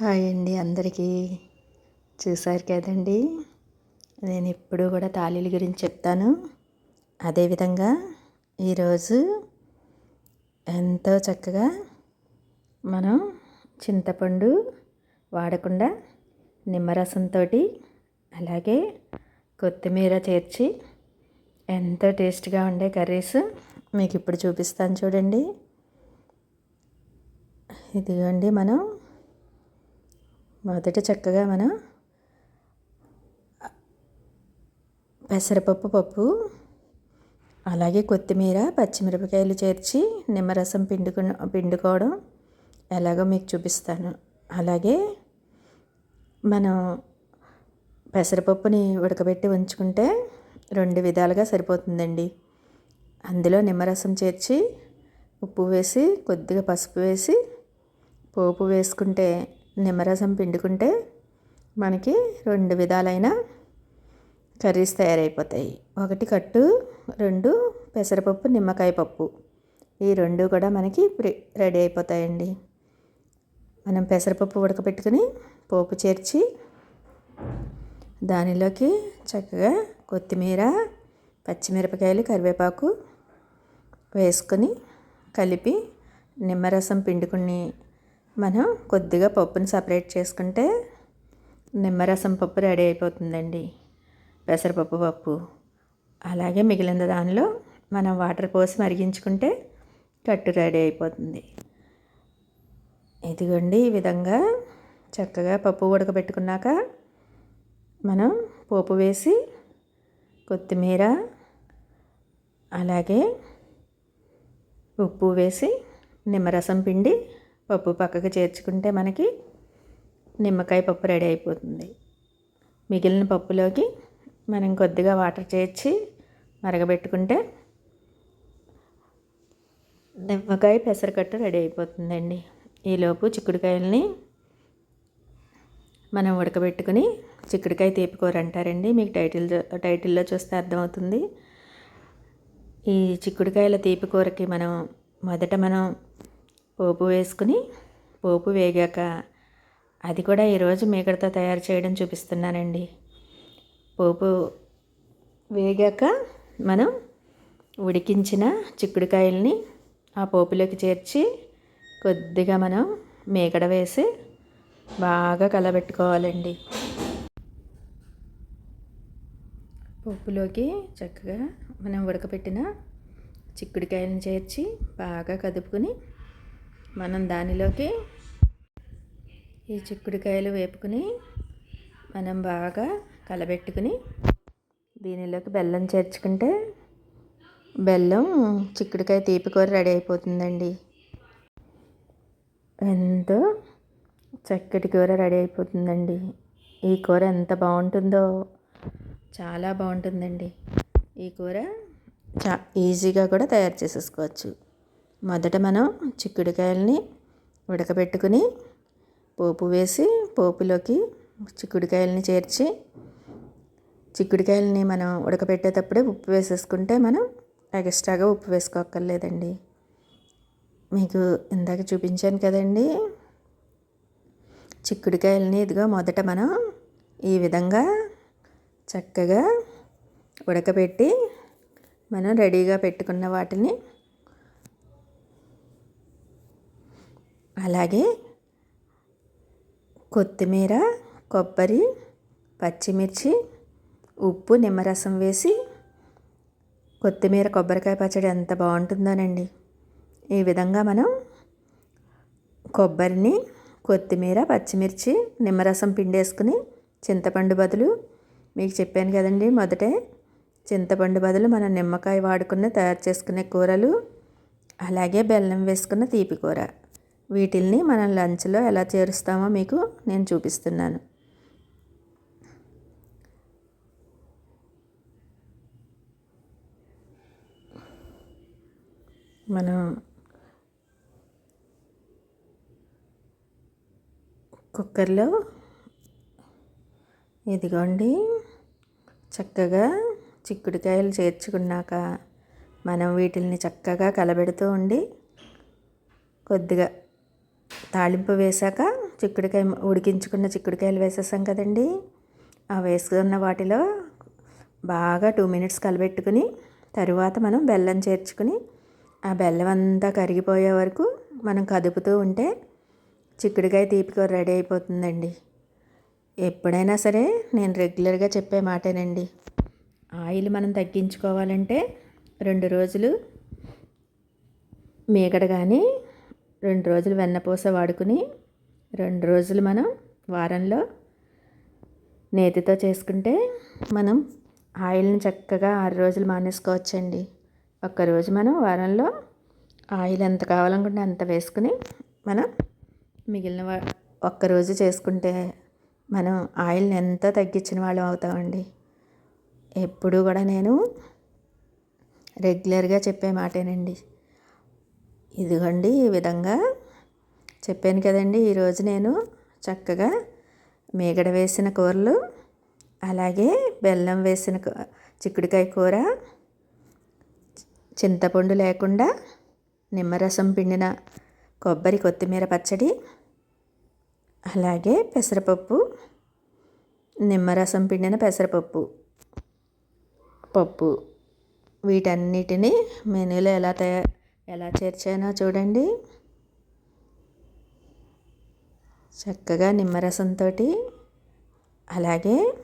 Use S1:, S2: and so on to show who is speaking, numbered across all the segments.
S1: Hi అండి అందరికీ. చూసారు కదండి? నేను ఎప్పుడూ కూడా తాళీల గురించి చెప్తాను. అదేవిధంగా ఈరోజు ఎంతో చక్కగా మనం చింతపండు వాడకుండా నిమ్మరసంతో అలాగే కొత్తిమీర చేర్చి ఎంతో టేస్ట్గా ఉండే కర్రీస్ మీకు ఇప్పుడు చూపిస్తాను చూడండి. ఇదిగోండి మనం మొదట చక్కగా మనం పెసరపప్పు పప్పు అలాగే కొత్తిమీర పచ్చిమిరపకాయలు చేర్చి నిమ్మరసం పిండుకు పిండుకోవడం ఎలాగో మీకు చూపిస్తాను. అలాగే మనం పెసరపప్పుని ఉడకబెట్టి ఉంచుకుంటే రెండు విధాలుగా సరిపోతుందండి. అందులో నిమ్మరసం చేర్చి ఉప్పు వేసి కొద్దిగా పసుపు వేసి పోపు వేసుకుంటే నిమ్మరసం పిండుకుంటే మనకి రెండు విధాలైన కర్రీస్ తయారైపోతాయి. ఒకటి కట్టు రెండు పెసరపప్పు నిమ్మకాయ పప్పు. ఈ రెండు కూడా మనకి రెడీ అయిపోతాయండి. మనం పెసరపప్పు ఉడకబెట్టుకుని పోపు చేర్చి దానిలోకి చక్కగా కొత్తిమీర పచ్చిమిరపకాయలు కరివేపాకు వేసుకొని కలిపి నిమ్మరసం పిండుకుని మనం కొద్దిగా పప్పుని సపరేట్ చేసుకుంటే నిమ్మరసం పప్పు రెడీ అయిపోతుందండి. పెసరపప్పు పప్పు. అలాగే మిగిలిన దానిలో మనం వాటర్ పోసి మరిగించుకుంటే కట్టు రెడీ అయిపోతుంది. ఇదిగోండి ఈ విధంగా చక్కగా పప్పు ఉడకబెట్టుకున్నాక మనం పోపు వేసి కొత్తిమీర అలాగే ఉప్పు వేసి నిమ్మరసం పిండి పప్పు పక్కకు చేర్చుకుంటే మనకి నిమ్మకాయ పప్పు రెడీ అయిపోతుంది. మిగిలిన పప్పులోకి మనం కొద్దిగా వాటర్ చేర్చి మరగబెట్టుకుంటే నిమ్మకాయ పెసరకట్టు రెడీ అయిపోతుందండి. ఈలోపు చిక్కుడుకాయలని మనం ఉడకబెట్టుకుని చిక్కుడుకాయ తీపికూర అంటారండి. మీకు టైటిల్ టైటిల్లో చూస్తే అర్థమవుతుంది. ఈ చిక్కుడుకాయల తీపికూరకి మనం మొదట మనం పోపు వేసుకుని పోపు వేగాక అది కూడా ఈరోజు మీగడతో తయారు చేయడం చూపిస్తున్నానండి. పోపు వేగాక మనం ఉడికించిన చిక్కుడుకాయల్ని ఆ పోపులోకి చేర్చి కొద్దిగా మనం మేకడ వేసి బాగా కలబెట్టుకోవాలండి. పోపులోకి చక్కగా మనం ఉడకపెట్టిన చిక్కుడుకాయలను చేర్చి బాగా కదుపుకొని మనం దానిలోకి ఈ చిక్కుడుకాయలు వేపుకుని మనం బాగా కలబెట్టుకుని దీనిలోకి బెల్లం చేర్చుకుంటే బెల్లం చిక్కుడుకాయ తీపి కూర రెడీ అయిపోతుందండి. ఎంతో చక్కటి కూర రెడీ అయిపోతుందండి. ఈ కూర ఎంత బాగుంటుందో చాలా బాగుంటుందండి. ఈ కూర చా ఈజీగా కూడా తయారు చేసేసుకోవచ్చు. మొదట మనం చిక్కుడుకాయలని ఉడకబెట్టుకుని పోపు వేసి పోపులోకి చిక్కుడుకాయలని చేర్చి చిక్కుడుకాయలని మనం ఉడకబెట్టేటప్పుడే ఉప్పు వేసేసుకుంటే మనం ఎక్స్ట్రాగా ఉప్పు వేసుకోక్కర్లేదండి. మీకు ఇందాక చూపించాను కదండి చిక్కుడుకాయలని ఇదిగో మొదట మనం ఈ విధంగా చక్కగా ఉడకబెట్టి మనం రెడీగా పెట్టుకున్న వాటిని అలాగే కొత్తిమీర కొబ్బరి పచ్చిమిర్చి ఉప్పు నిమ్మరసం వేసి కొత్తిమీర కొబ్బరికాయ పచ్చడి ఎంత బాగుంటుందోనండి. ఈ విధంగా మనం కొబ్బరిని కొత్తిమీర పచ్చిమిర్చి నిమ్మరసం పిండేసుకుని చింతపండు బదులు మీకు చెప్పాను కదండి మొదటే చింతపండు బదులు మనం నిమ్మకాయ వాడుకుని తయారు చేసుకునే కూరలు అలాగే బెల్లం వేసుకున్న తీపి కూర. వీటిల్ని మనం లంచ్లో ఎలా చేరుస్తామో మీకు నేను చూపిస్తున్నాను. మనం కుక్కర్లో ఇదిగోండి చక్కగా చిక్కుడుకాయలు చేర్చుకున్నాక మనం వీటిల్ని చక్కగా కలబెడుతూ ఉండి కొద్దిగా తాలింపు వేశాక చిక్కుడుకాయ ఉడికించుకున్న చిక్కుడుకాయలు వేసేసాం కదండి. ఆ వేసుకున్న వాటిలో బాగా టూ మినిట్స్ కలబెట్టుకుని తరువాత మనం బెల్లం చేర్చుకుని ఆ బెల్లం అంతా కరిగిపోయే వరకు మనం కదుపుతూ ఉంటే చిక్కుడుకాయ తీపికూర రెడీ అయిపోతుందండి. ఎప్పుడైనా సరే నేను రెగ్యులర్గా చెప్పే మాటేనండి. ఆయిల్ మనం తగ్గించుకోవాలంటే రెండు రోజులు మీగడ కానీ రెండు రోజులు వెన్నపూస వాడుకుని రెండు రోజులు మనం వారంలో నేతితో చేసుకుంటే మనం ఆయిల్ని చక్కగా ఆరు రోజులు మానేసుకోవచ్చండి. ఒక్కరోజు మనం వారంలో ఆయిల్ ఎంత కావాలనుకుంటే అంత వేసుకుని మనం మిగిలిన ఒక్కరోజు చేసుకుంటే మనం ఆయిల్ని ఎంతో తగ్గించిన వాళ్ళం అవుతామండి. ఎప్పుడు కూడా నేను రెగ్యులర్గా చెప్పే మాటేనండి. ఇదిగోండి ఈ విధంగా చెప్పాను కదండి ఈరోజు నేను చక్కగా మేగడ వేసిన కూరలు అలాగే బెల్లం వేసిన చిక్కుడుకాయ కూర చింతపండు లేకుండా నిమ్మరసం పిండిన కొబ్బరి కొత్తిమీర పచ్చడి అలాగే పెసరపప్పు నిమ్మరసం పిండిన పెసరపప్పు పప్పు. వీటన్నిటిని మెనూలో ఎలా తయారు ఎలా చేర్చానో చూడండి. చక్కగా నిమ్మరసంతో అలాగే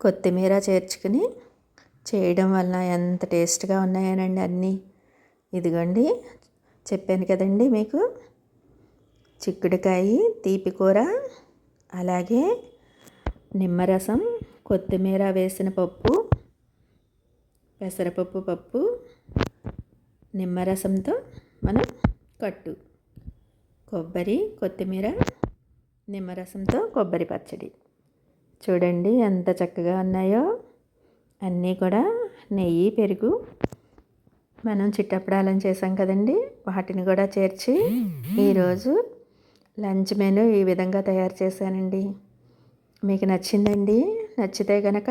S1: కొత్తిమీర చేర్చుకుని చేయడం వలన ఎంత టేస్ట్గా ఉన్నాయనండి అన్నీ. ఇదిగోండి చెప్పాను కదండి మీకు. చిక్కుడుకాయ తీపి కూర అలాగే నిమ్మరసం కొత్తిమీర వేసిన పప్పు పెసరపప్పు పప్పు నిమ్మరసంతో మనం కట్టు. కొబ్బరి కొత్తిమీర నిమ్మరసంతో కొబ్బరి పచ్చడి. చూడండి ఎంత చక్కగా ఉన్నాయో. అన్నీ కూడా నెయ్యి పెరుగు మనం చిట్టప్పడాలని చేసాం కదండి. వాటిని కూడా చేర్చి ఈరోజు లంచ్ మెను ఈ విధంగా తయారు చేశానండి. మీకు నచ్చిందండి నచ్చితే కనుక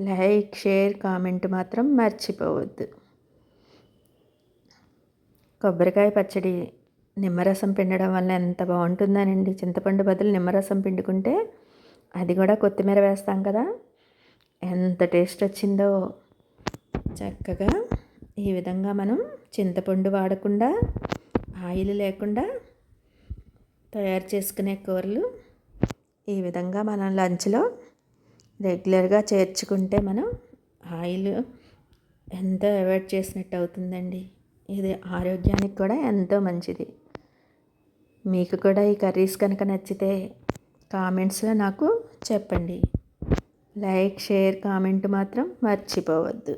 S1: లైక్ షేర్ కామెంట్ మాత్రం మర్చిపోవద్దు. కొబ్బరికాయ పచ్చడి నిమ్మరసం పిండడం వల్ల ఎంత బాగుంటుందనండి. చింతపండు బదులు నిమ్మరసం పిండుకుంటే అది కూడా కొత్తిమీర వేస్తాం కదా. ఎంత టేస్ట్ వచ్చిందో. చక్కగా ఈ విధంగా మనం చింతపండు వాడకుండా ఆయిల్ లేకుండా తయారు చేసుకునే కూరలు ఈ విధంగా మనం లంచ్లో రెగ్యులర్గా చేర్చుకుంటే మనం ఆయిల్ ఎంతో అవాయిడ్ చేసినట్టు అవుతుందండి. ఇది ఆరోగ్యానికి కూడా ఎంతో మంచిది. మీకు కూడా ఈ కర్రీస్ కనుక నచ్చితే కామెంట్స్లో నాకు చెప్పండి. లైక్ షేర్ కామెంట్ మాత్రం మర్చిపోవద్దు.